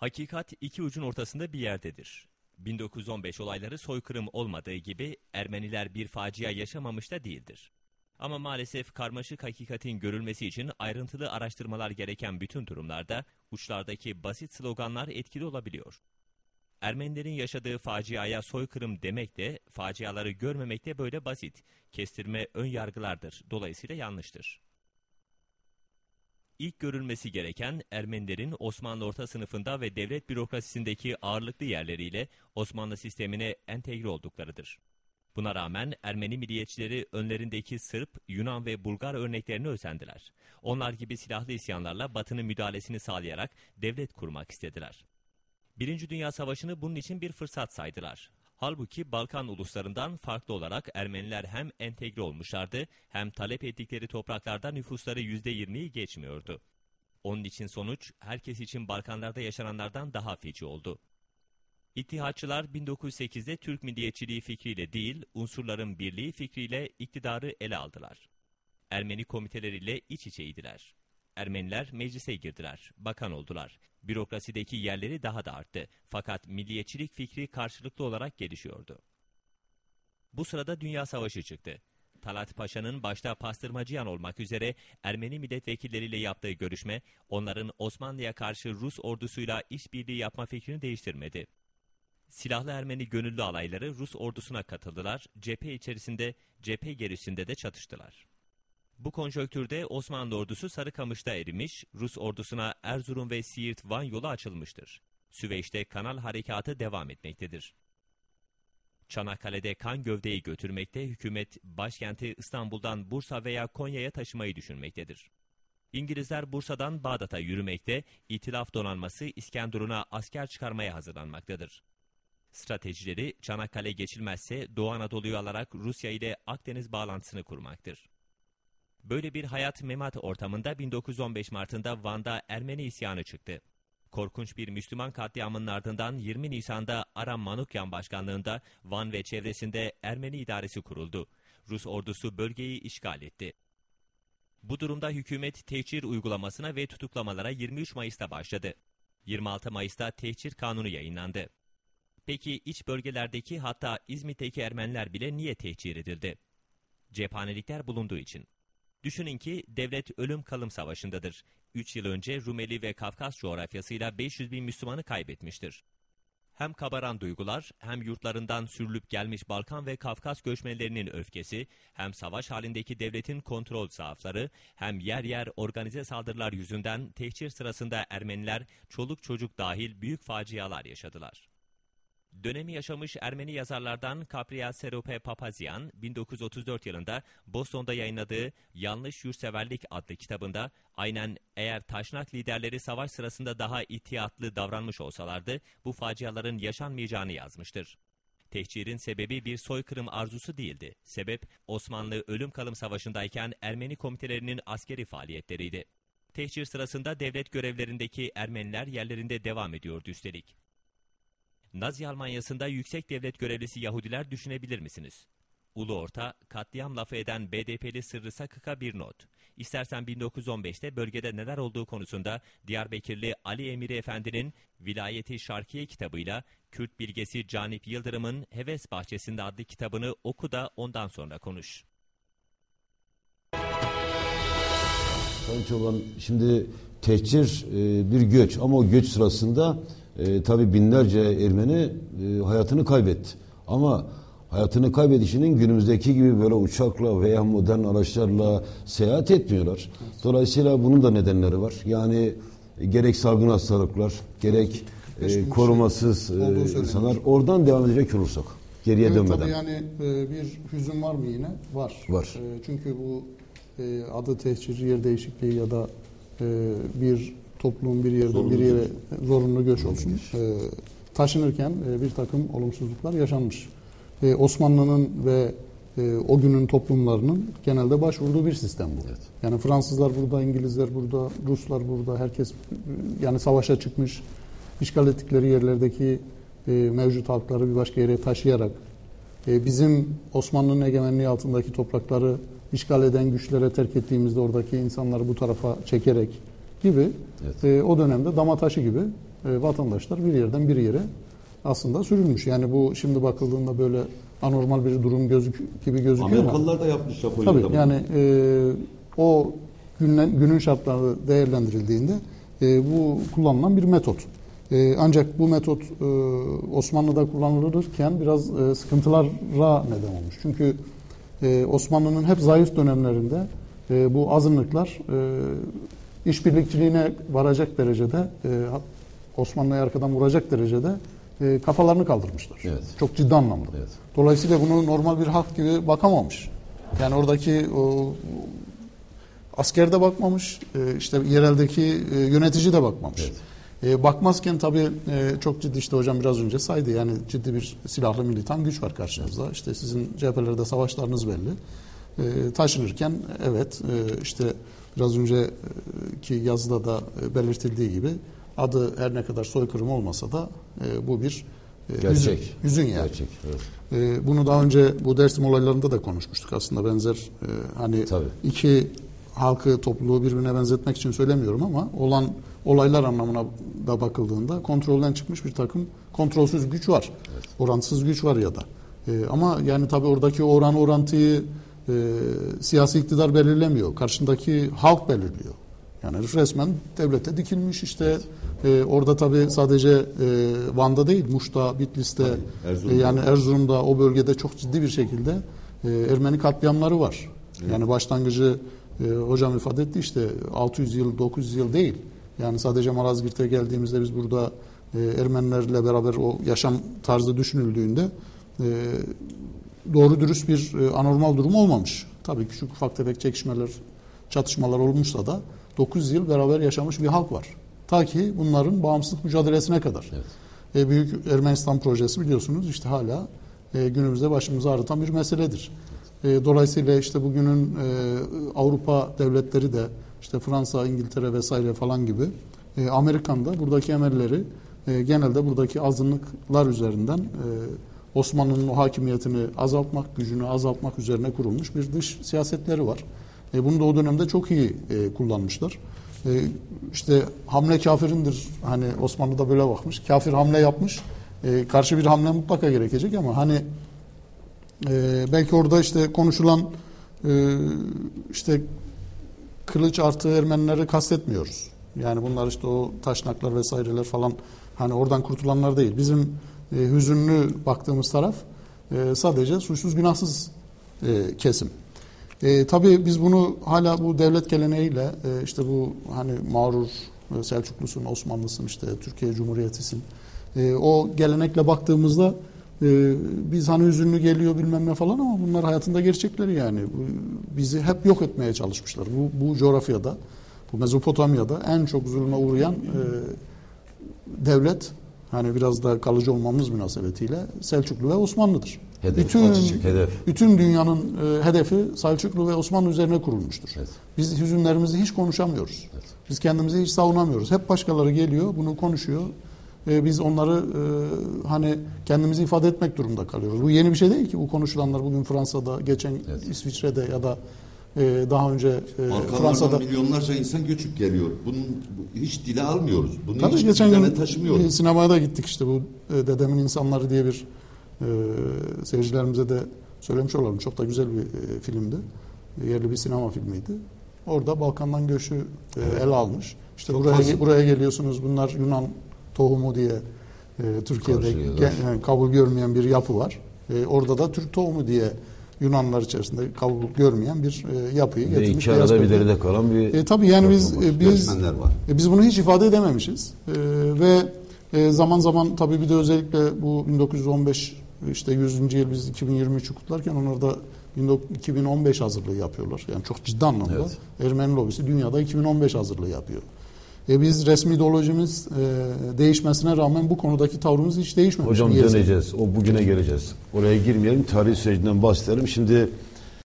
Hakikat iki ucun ortasında bir yerdedir. 1915 olayları soykırım olmadığı gibi Ermeniler bir facia yaşamamış da değildir. Ama maalesef karmaşık hakikatin görülmesi için ayrıntılı araştırmalar gereken bütün durumlarda uçlardaki basit sloganlar etkili olabiliyor. Ermenilerin yaşadığı faciaya soykırım demek de faciaları görmemek de böyle basit. Kestirme ön yargılardır. Dolayısıyla yanlıştır. İlk görülmesi gereken Ermenilerin Osmanlı orta sınıfında ve devlet bürokrasisindeki ağırlıklı yerleriyle Osmanlı sistemine entegre olduklarıdır. Buna rağmen Ermeni milliyetçileri önlerindeki Sırp, Yunan ve Bulgar örneklerini özendiler. Onlar gibi silahlı isyanlarla Batı'nın müdahalesini sağlayarak devlet kurmak istediler. Birinci Dünya Savaşı'nı bunun için bir fırsat saydılar. Halbuki Balkan uluslarından farklı olarak Ermeniler hem entegre olmuşlardı hem talep ettikleri topraklarda nüfusları %20'yi geçmiyordu. Onun için sonuç herkes için Balkanlarda yaşananlardan daha feci oldu. İttihatçılar 1908'de Türk milliyetçiliği fikriyle değil, unsurların birliği fikriyle iktidarı ele aldılar. Ermeni komiteleriyle iç içeydiler. Ermeniler meclise girdiler, bakan oldular. Bürokrasideki yerleri daha da arttı. Fakat milliyetçilik fikri karşılıklı olarak gelişiyordu. Bu sırada Dünya Savaşı çıktı. Talat Paşa'nın başta Pastırmacıyan olmak üzere Ermeni milletvekilleriyle yaptığı görüşme, onların Osmanlı'ya karşı Rus ordusuyla işbirliği yapma fikrini değiştirmedi. Silahlı Ermeni gönüllü alayları Rus ordusuna katıldılar, cephe içerisinde, cephe gerisinde de çatıştılar. Bu konjonktürde Osmanlı ordusu Sarıkamış'ta erimiş, Rus ordusuna Erzurum ve Siirt-Van yolu açılmıştır. Süveyş'te kanal harekatı devam etmektedir. Çanakkale'de kan gövdeyi götürmekte, hükümet başkenti İstanbul'dan Bursa veya Konya'ya taşımayı düşünmektedir. İngilizler Bursa'dan Bağdat'a yürümekte, İtilaf donanması İskenderun'a asker çıkarmaya hazırlanmaktadır. Stratejileri Çanakkale geçilmezse Doğu Anadolu'yu alarak Rusya ile Akdeniz bağlantısını kurmaktır. Böyle bir hayat memat ortamında 1915 Mart'ında Van'da Ermeni isyanı çıktı. Korkunç bir Müslüman katliamının ardından 20 Nisan'da Aram Manukyan başkanlığında Van ve çevresinde Ermeni idaresi kuruldu. Rus ordusu bölgeyi işgal etti. Bu durumda hükümet tehcir uygulamasına ve tutuklamalara 23 Mayıs'ta başladı. 26 Mayıs'ta tehcir kanunu yayınlandı. Peki iç bölgelerdeki hatta İzmit'teki Ermeniler bile niye tehcir edildi? Cephanelikler bulunduğu için. Düşünün ki devlet ölüm kalım savaşındadır. 3 yıl önce Rumeli ve Kafkas coğrafyasıyla 500 bin Müslümanı kaybetmiştir. Hem kabaran duygular, hem yurtlarından sürülüp gelmiş Balkan ve Kafkas göçmenlerinin öfkesi, hem savaş halindeki devletin kontrol zaafları, hem yer yer organize saldırılar yüzünden tehcir sırasında Ermeniler çoluk çocuk dahil büyük facialar yaşadılar. Dönemi yaşamış Ermeni yazarlardan Capria Serope Papazyan, 1934 yılında Boston'da yayınladığı Yanlış Yurtseverlik adlı kitabında aynen eğer taşnak liderleri savaş sırasında daha ihtiyatlı davranmış olsalardı bu faciaların yaşanmayacağını yazmıştır. Tehcirin sebebi bir soykırım arzusu değildi. Sebep Osmanlı ölüm kalım savaşındayken Ermeni komitelerinin askeri faaliyetleriydi. Tehcir sırasında devlet görevlerindeki Ermeniler yerlerinde devam ediyordu üstelik. Nazi Almanyası'nda yüksek devlet görevlisi Yahudiler düşünebilir misiniz? Ulu Orta, katliam lafı eden BDP'li Sırrı Sakık'a bir not. İstersen 1915'te bölgede neler olduğu konusunda Diyarbakırlı Ali Emiri Efendi'nin Vilayeti Şarkiye kitabıyla Kürt bilgesi Canip Yıldırım'ın Heves Bahçesinde adlı kitabını oku da ondan sonra konuş. Sayın Çoban, şimdi tehcir e, bir göç ama o göç sırasında e, tabi binlerce Ermeni e, hayatını kaybetti. Ama hayatını kaybedişinin günümüzdeki gibi böyle uçakla veya modern araçlarla seyahat etmiyorlar. Dolayısıyla bunun da nedenleri var. Yani gerek salgın hastalıklar, gerek e, korumasız e, insanlar oradan devam edecek olursak geriye evet, dönmeden. Tabii yani e, bir hüzün var mı yine? Var. Var. E, çünkü bu e, adı tehcir, yer değişikliği ya da e, bir toplum bir yerden Zorunlu bir yere göç. zorunlu göç olsun. E, taşınırken e, bir takım olumsuzluklar yaşanmış. E, Osmanlı'nın ve e, o günün toplumlarının genelde başvurduğu bir sistem bu. Evet. Yani Fransızlar burada, İngilizler burada, Ruslar burada, herkes e, yani savaşa çıkmış, işgal ettikleri yerlerdeki e, mevcut halkları bir başka yere taşıyarak e, bizim Osmanlı'nın egemenliği altındaki toprakları işgal eden güçlere terk ettiğimizde oradaki insanları bu tarafa çekerek gibi Evet. e, o dönemde dama taşı gibi e, vatandaşlar bir yerden bir yere aslında sürülmüş. Yani bu şimdi bakıldığında böyle anormal bir durum gözük gibi gözüküyor ama Amerikalılar da yapmış Japonya'da. Tabii bunu. yani e, o günden, günün şartları değerlendirildiğinde e, bu kullanılan bir metot. E, ancak bu metot e, Osmanlı'da kullanılırken biraz e, sıkıntılara neden olmuş. Çünkü e, Osmanlı'nın hep zayıf dönemlerinde e, bu azınlıklar e, işbirlikçiliğine varacak derecede e, Osmanlı'ya arkadan vuracak derecede e, kafalarını kaldırmışlar. Evet. Çok ciddi anlamda. Evet. Dolayısıyla bunu normal bir halk gibi bakamamış. Yani oradaki o asker de bakmamış, e, işte yereldeki e, yönetici de bakmamış. E, bakmazken tabii e, çok ciddi işte hocam biraz önce saydı yani ciddi bir silahlı militan güç var karşınızda. İşte sizin cephelerde savaşlarınız belli. E, taşınırken evet e, işte biraz önceki yazıda da e, belirtildiği gibi adı her ne kadar soykırım olmasa da e, bu bir e, Gerçek. hüzün, hüzün yani. Gerçek. Evet. Ee, bunu daha önce bu Dersim olaylarında da konuşmuştuk aslında benzer e, hani Tabii. iki halkı topluluğu birbirine benzetmek için söylemiyorum ama olan olaylar anlamına da bakıldığında kontrolden çıkmış bir takım kontrolsüz güç var. Orantısız güç var ya da. Ee, ama yani tabii oradaki oran orantıyı e, siyasi iktidar belirlemiyor. Karşındaki halk belirliyor. Yani resmen devlete dikilmiş işte e, orada tabii sadece e, Van'da değil Muş'ta, Bitlis'te Tabii, Erzurum'da. e, yani Erzurum'da o bölgede çok ciddi bir şekilde e, Ermeni katliamları var. Yani başlangıcı e, hocam ifade etti işte 600 yıl 900 yıl değil. Yani sadece Malazgirt'e geldiğimizde biz burada e, Ermenilerle beraber o yaşam tarzı düşünüldüğünde e, doğru dürüst bir e, anormal durum olmamış. Tabii küçük ufak tefek çekişmeler, çatışmalar olmuşsa da 900 yıl beraber yaşamış bir halk var. Ta ki bunların bağımsızlık mücadelesine kadar. E, Büyük Ermenistan projesi biliyorsunuz işte hala e, günümüzde başımızı ağrıtan bir meseledir. E, dolayısıyla işte bugünün e, Avrupa devletleri de işte Fransa, İngiltere vesaire falan gibi e, Amerikan'da buradaki emelleri e, genelde buradaki azınlıklar üzerinden e, Osmanlı'nın o hakimiyetini azaltmak, gücünü azaltmak üzerine kurulmuş bir dış siyasetleri var. E, bunu da o dönemde çok iyi e, kullanmışlar. E, işte hamle kafirindir. Hani Osmanlı'da böyle bakmış. Kafir hamle yapmış. E, karşı bir hamle mutlaka gerekecek ama hani e, belki orada işte konuşulan e, işte kılıç artı Ermenileri kastetmiyoruz. Yani bunlar işte o taşnaklar vesaireler falan hani oradan kurtulanlar değil. Bizim e, hüzünlü baktığımız taraf e, sadece suçsuz günahsız e, kesim. E, tabii biz bunu hala bu devlet geleneğiyle e, işte bu hani mağrur e, Selçuklusun, Osmanlısın işte Türkiye Cumhuriyeti'sin. E, o gelenekle baktığımızda e, biz hani hüzünlü geliyor bilmem ne falan ama bunlar hayatında gerçekleri yani. Bu, bizi hep yok etmeye çalışmışlar. Bu, bu coğrafyada, bu Mezopotamya'da en çok zulme uğrayan e, devlet hani biraz da kalıcı olmamız münasebetiyle Selçuklu ve Osmanlı'dır. Hedef, bütün hedef. bütün dünyanın e, hedefi Selçuklu ve Osmanlı üzerine kurulmuştur. Evet. Biz hüzünlerimizi hiç konuşamıyoruz. Biz kendimizi hiç savunamıyoruz. Hep başkaları geliyor, bunu konuşuyor. E, biz onları e, hani kendimizi ifade etmek durumunda kalıyoruz. Bu yeni bir şey değil ki. Bu konuşulanlar bugün Fransa'da, geçen İsviçre'de ya da daha önce e, Balkanlardan Fransa'da milyonlarca insan göçüp geliyor. Bunun bu- hiç dile almıyoruz. Bunu Tabii hiç geçen gün taşımıyoruz. bir sinemaya da gittik işte bu e, Dedemin İnsanları diye bir e, seyircilerimize de söylemiş olalım. Çok da güzel bir e, filmdi. E, yerli bir sinema filmiydi. Orada Balkan'dan göçü e, ele almış. İşte Çok buraya fazla. buraya geliyorsunuz bunlar Yunan tohumu diye e, Türkiye'de gen- yani kabul görmeyen bir yapı var. E, orada da Türk tohumu diye Yunanlar içerisinde kabul görmeyen bir e, yapıyı Ve getirmiş. iki arada bir deride kalan bir E, tabii yani biz e, biz var. e, biz bunu hiç ifade edememişiz. E, ve e, zaman zaman tabii bir de özellikle bu 1915 işte 100. yıl biz 2023'ü kutlarken onlar da 19- 2015 hazırlığı yapıyorlar. Yani çok ciddi anlamda. Evet. Ermeni lobisi dünyada 2015 hazırlığı yapıyor. E biz resmi ideolojimiz e, değişmesine rağmen bu konudaki tavrımız hiç değişmemiş. Hocam döneceğiz. O bugüne geleceğiz. Oraya girmeyelim. Tarih sürecinden bahsedelim. Şimdi